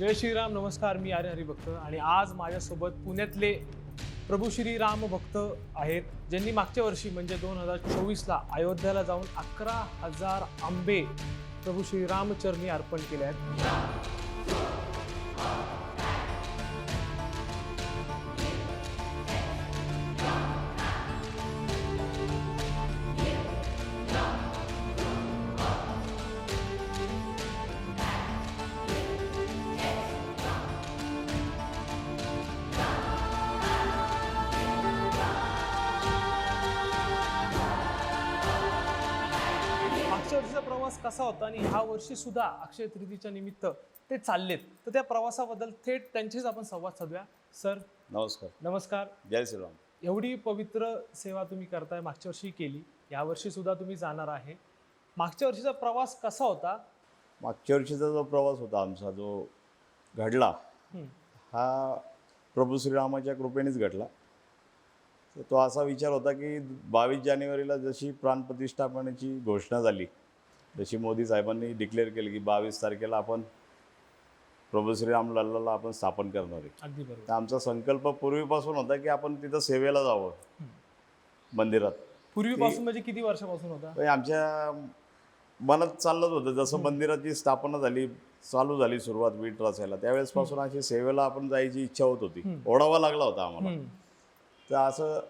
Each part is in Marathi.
जय श्रीराम नमस्कार मी आर्य हरिभक्त. आणि आज माझ्यासोबत पुण्यातले प्रभू श्रीराम भक्त आहेत ज्यांनी मागच्या वर्षी म्हणजे दोन हजार चोवीसला अयोध्याला जाऊन अकरा हजार आंबे प्रभू श्रीरामचरणी अर्पण केले आहेत. प्रवास कसा होता आणि ह्या वर्षी सुद्धा अक्षय तृतीच्या निमित्त ते चाललेत. तर त्या प्रवासाबद्दल थेट त्यांचेच आपण संवाद साधूया. सर नमस्कार. नमस्कार. जय श्रीराम. एवढी पवित्र सेवा तुम्ही करताय मागच्या वर्षी केली. यावर्षी सुद्धा तुम्ही जाणार आहे. मागच्या वर्षीचा प्रवास कसा होता? मागच्या वर्षीचा जो प्रवास होता आमचा जो घडला हा प्रभू श्रीरामाच्या कृपेनेच घडला. तो असा विचार होता की बावीस जानेवारीला जशी प्राणप्रतिष्ठापनेची घोषणा झाली जशी मोदी साहेबांनी डिक्लेअर केली की बावीस तारखेला आपण प्रभू श्रीराम लल्लाला आपण स्थापन करणार आहे. अगदी बरोबर. तर आमचा संकल्प पूर्वीपासून होता की आपण तिथं सेवेला जावं. मंदिरात. पूर्वीपासून म्हणजे किती वर्षापासून होता? आमच्या मनात चाललंच होतं. जसं मंदिराची स्थापना झाली चालू झाली सुरुवात वीट रचायला त्यावेळेस पासून अशी सेवेला आपण जायची इच्छा होत होती. ओढावा लागला होता आम्हाला. तर असं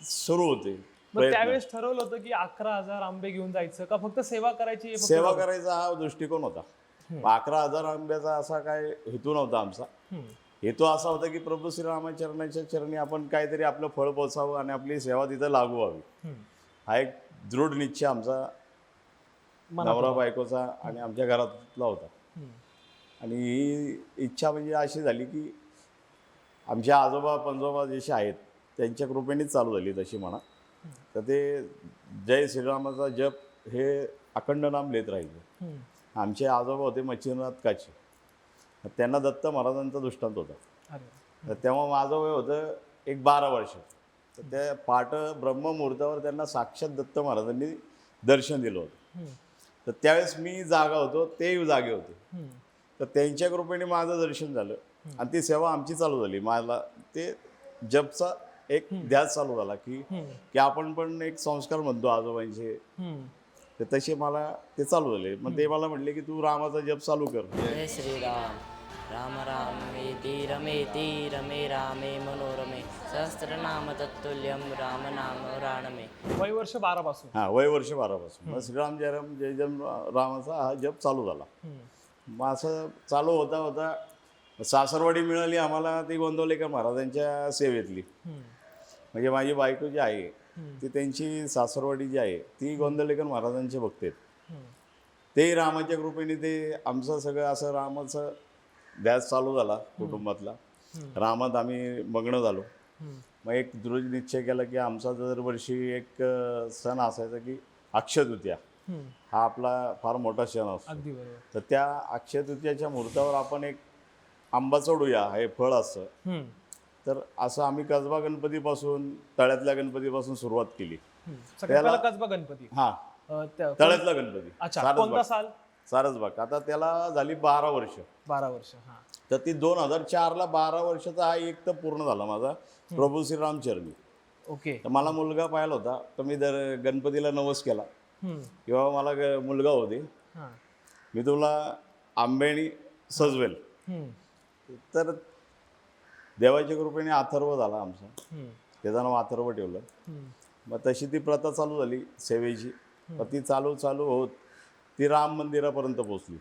सुरू होते. मग. त्यावेळेस ठरवलं होतं की अकरा हजार आंबे घेऊन जायचं का? फक्त सेवा करायची हे फक्त सेवा ठरवलं? करायचा हा दृष्टिकोन होता. अकरा हजार आंब्याचा असा काय हेतू नव्हता आमचा. हम्म, हेतू असा होता की प्रभू श्रीरामाचरणाच्या चरणी आपण काहीतरी आपलं फळ पोचावं आणि आपली सेवा तिथं लागू व्हावी हम्म. हा एक दृढ निश्चय आमचा नवरा बायकोचा आणि आमच्या घरातला होता. हम्म, आणि ही इच्छा म्हणजे अशी झाली की आमचे आजोबा पंजोबा जसे आहेत त्यांच्या कृपेनेच चालू झाली तशी म्हणा. तर ते जय श्रीरामाचा जप हे अखंड नाम लिहित राहिले. आमचे आजोबा होते मच्छिंद्रनाथ काचे त्यांना दत्त महाराजांचा दृष्टांत होता. तर तेव्हा माझं वय होतं एक बारा वर्ष. तर त्या पाट ब्रह्ममुहूर्तावर त्यांना साक्षात दत्त महाराजांनी दर्शन दिलं होतं. तर त्यावेळेस मी जागा होतो तेही जागे होते. तर त्यांच्या कृपेने माझं दर्शन झालं. आणि ती सेवा आमची चालू झाली. मला ते जपचा एक ध्यास चालू झाला की की आपण पण एक संस्कार म्हणतो आजोबांचे. तर तसे मला ते चालू झाले. मग ते मला म्हटले की तू रामाचा जप चालू कर. जय श्रीराम. राम रामेति रमेति रमे रामे मनोरमे. सहस्रनाम तत्तुल्यं राम नाम राणमे. वय वर्ष बारा पासून. हा वय वर्ष बारापासून मग श्रीराम जय राम जय जय रामाचा हा जप चालू झाला. मग असं चालू होता होता सासरवाडी मिळाली आम्हाला ती गोंदवलेकर महाराजांच्या सेवेतली. म्हणजे माझी बायको जी आहे ती त्यांची सासरवाडी जी आहे ती गोंदवलेकर महाराजांचे भक्त आहेत. ते रामाच्या कृपेने ते आमचं सगळं असं रामाचं ध्यास चालू झाला कुटुंबातला. रामात आम्ही मग्न झालो. मग एक दृढ निश्चय केला की आमचा दरवर्षी एक सण असायचा की अक्षय तृतीया हम्म. हा आपला फार मोठा सण असतो. तर त्या अक्षय तृतीयाच्या मुहूर्तावर आपण एक आंबा चढूया हे फळ असतं. तर असं आम्ही कसबा गणपतीपासून तळ्यातल्या गणपतीपासून सुरुवात केली. त्याला- कसबा गणपती? हा. तळ्यातला गणपती. अच्छा साल? सारसबाग. आता त्याला झाली बारा वर्ष. बारा वर्ष हा. तर ती दोन हजार चारला बारा वर्षाचा हा एक तर पूर्ण झाला माझा. प्रभू श्रीराम चरणी. ओके. तर मला मुलगा पाहिला होता. तर मी दर गणपतीला नवस केला. किंवा मला मुलगा होते. मी तुला आंबेणी सजवेल. तर देवाच्या कृपेने अथर्व झाला आमचा. त्याचं नाव अथर्व ठेवलं. मग तशी ती प्रथा चालू झाली सेवेची. मग ती चालू चालू होत ती राम मंदिरापर्यंत पोचली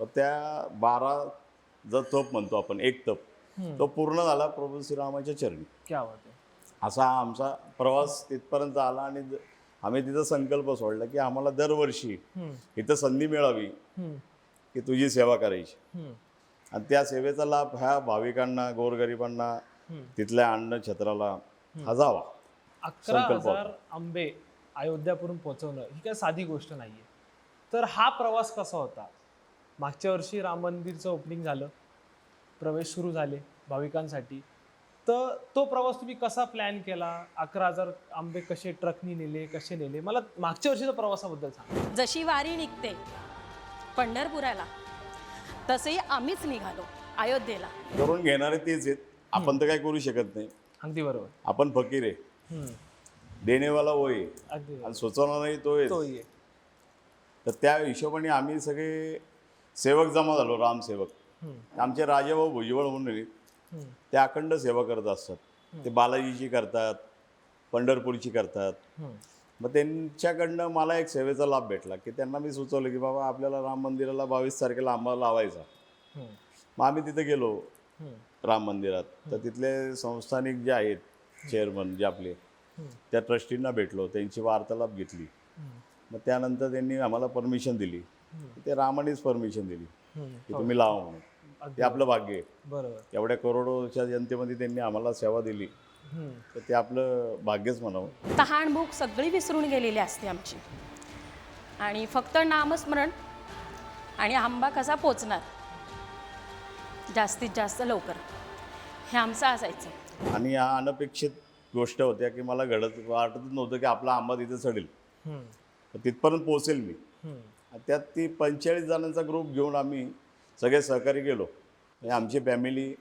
मग त्या बारा जो तप म्हणतो आपण एक तप. तो पूर्ण झाला प्रभू श्रीरामाच्या चरणी. असा हा आमचा प्रवास तिथपर्यंत आला आणि आम्ही तिथं संकल्प सोडला की आम्हाला दरवर्षी इथं संधी मिळावी की तुझी सेवा करायची. आणि त्या सेवेचा लाभ ह्या भाविकांना गोरगरिबांना. तिथल्या अन्न क्षेत्राला हा जावा अकरा हजार आंबे अयोध्यापर्यंत पोहोचवणं ही काय साधी गोष्ट नाहीये. तर हा प्रवास कसा होता? मागच्या वर्षी राम मंदिरचं ओपनिंग झालं प्रवेश सुरू झाले भाविकांसाठी. तर तो प्रवास तुम्ही कसा प्लॅन केला? अकरा हजार आंबे कसे ट्रकनी नेले कसे नेले? मला मागच्या वर्षीच्या प्रवासाबद्दल सांगा. जशी वारी निघते पंढरपुराला. तसेही आम्हीच निघालो अयोध्येला करून घेणारे तेच आहेत आपण तर काय करू शकत नाही अगदी बरोबर आपण फकीर आहे हम्म. देणेवाला होय आहे. अगदी बरोबर. आणि सुचवणाराही तो आहे तो ये तर त्या हिशोबाने आम्ही सगळे सेवक जमा झालो रामसेवक. आमचे राजेभाऊ भुजबळ म्हणून आहेत. हम्म. ते अखंड सेवा करत असतात ते बालाजीची करतात पंढरपूरची करतात हम्म. मग त्यांच्याकडनं मला एक सेवेचा लाभ भेटला की त्यांना मी सुचवलं की बाबा आपल्याला राम मंदिराला बावीस तारखेला आंबा लावायचा. मग आम्ही तिथे गेलो. राम मंदिरात तर तिथले संस्थानिक जे आहेत चेअरमन जे आपले. त्या ट्रस्टींना भेटलो त्यांची वार्तालाप घेतली. मग त्यानंतर त्यांनी आम्हाला परमिशन दिली ते रामानेच परमिशन दिली. की तुम्ही लावा म्हणून ते आपलं भाग्य आहे एवढ्या करोडोच्या जनतेमध्ये त्यांनी आम्हाला सेवा दिली. तर ते आपलं भाग्यच म्हणावं. तहान भूक सगळी विसरून गेलेली असते आमची. आणि फक्त नामस्मरण आणि आंबा कसा पोचणार? जास्तीत जास्त लवकर. हे आमचं असायचं. आणि या अनपेक्षित गोष्ट होत्या की मला घडत वाटतच नव्हतं की आपला आंबा तिथे चढेल हम्म. तर तिथपर्यंत पोहोचेल मी. हम्म. आणि त्यात ती पंचेचाळीस जणांचा ग्रुप घेऊन आम्ही सगळे सहकारी गेलो. आमची फॅमिली.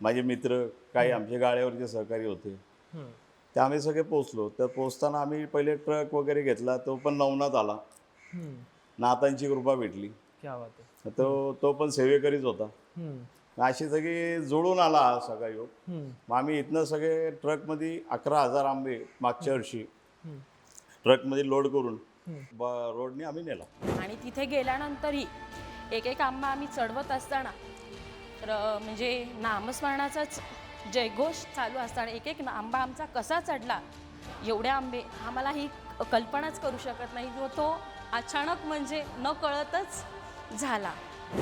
माझे मित्र काही आमचे गाड्यावरचे सहकारी होते. ते आम्ही सगळे पोचलो तर पोचताना आम्ही पहिले ट्रक वगैरे घेतला तो पण नवनाथ आला. नाथांची कृपा भेटली क्या बात आहे तर तो तो पण सेवेकरीच होता. अशी सगळी जुळून आला हा सगळा योग. मग आम्ही इथनं सगळे ट्रकमध्ये अकरा हजार आंबे मागच्या वर्षी. ट्रकमध्ये लोड करून रोडने आम्ही नेला आणि तिथे गेल्यानंतरही एक एक आंबा आम्ही चढवत असताना तर अं, म्हणजे नामस्मरणाचाच जयघोष चालू असताना एक एक आंबा आमचा कसा चढला एवढे आंबे आम्हाला ही कल्पनाच करू शकत नाही. जो तो अचानक म्हणजे न कळतच झाला.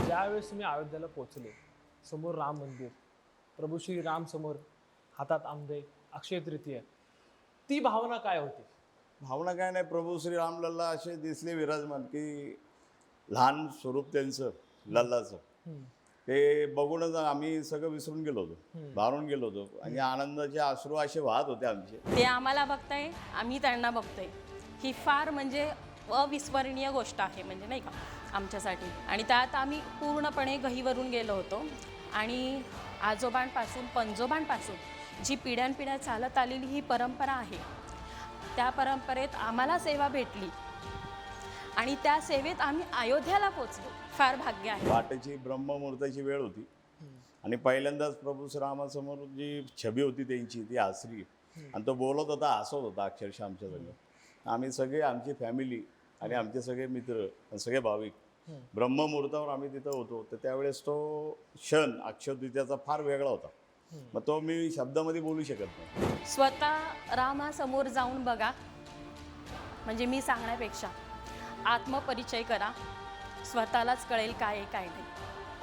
ज्यावेळेस तुम्ही अयोध्येला पोहोचले समोर राम मंदिर प्रभू श्री राम समोर हातात आंबे अक्षय तृतीय ती भावना काय होती? भावना काय नाही प्रभू श्री रामलल्ला असे दिसले विराजमान की लहान स्वरूप त्यांचं लल्लाचं. ते बघूनच आम्ही सगळं विसरून गेलो होतो. भारून गेलो होतो. आणि आनंदाचे अश्रू असे वाहत होते आमचे. ते आम्हाला बघताय आम्ही त्यांना बघतोय. ही फार म्हणजे अविस्मरणीय गोष्ट आहे म्हणजे नाही का आमच्यासाठी. आणि त्यात आम्ही पूर्णपणे गहीवरून गेलो होतो. आणि आजोबांपासून पंजोबांपासून जी पिढ्यानपिढ्या चालत आलेली ही परंपरा आहे त्या परंपरेत आम्हाला सेवा भेटली. आणि त्या सेवेत आम्ही अयोध्याला पोचलो. फार भाग्य आहे. वाटेची ब्रह्ममुहूर्ताची वेळ होती. आणि पहिल्यांदाच प्रभू श्रीरामासमोर जी छबी होती त्यांची ती आसरी. आणि तो बोलत होता हसत होता अक्षरशः आमच्या सगळं आम्ही सगळे आमची फॅमिली आणि आमचे सगळे मित्र आणि सगळे भाविक ब्रह्ममुहूर्तावर आम्ही तिथं होतो. तर त्यावेळेस तो क्षण अक्षयतृतीयाचा फार वेगळा होता. मग तो मी शब्दामध्ये बोलू शकत नाही. स्वतः रामासमोर जाऊन बघा. म्हणजे मी सांगण्यापेक्षा. आत्मपरिचय करा. स्वतःलाच कळेल काय आहे काय नाही.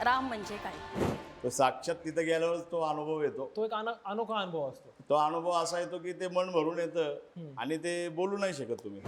राम म्हणजे काय? तर साक्षात तिथं गेल्यावरच तो अनुभव येतो. तो एक अन अनोखा अनुभव असतो. तो अनुभव असा येतो की ते मन भरून येतं आणि ते बोलू नाही शकत तुम्ही.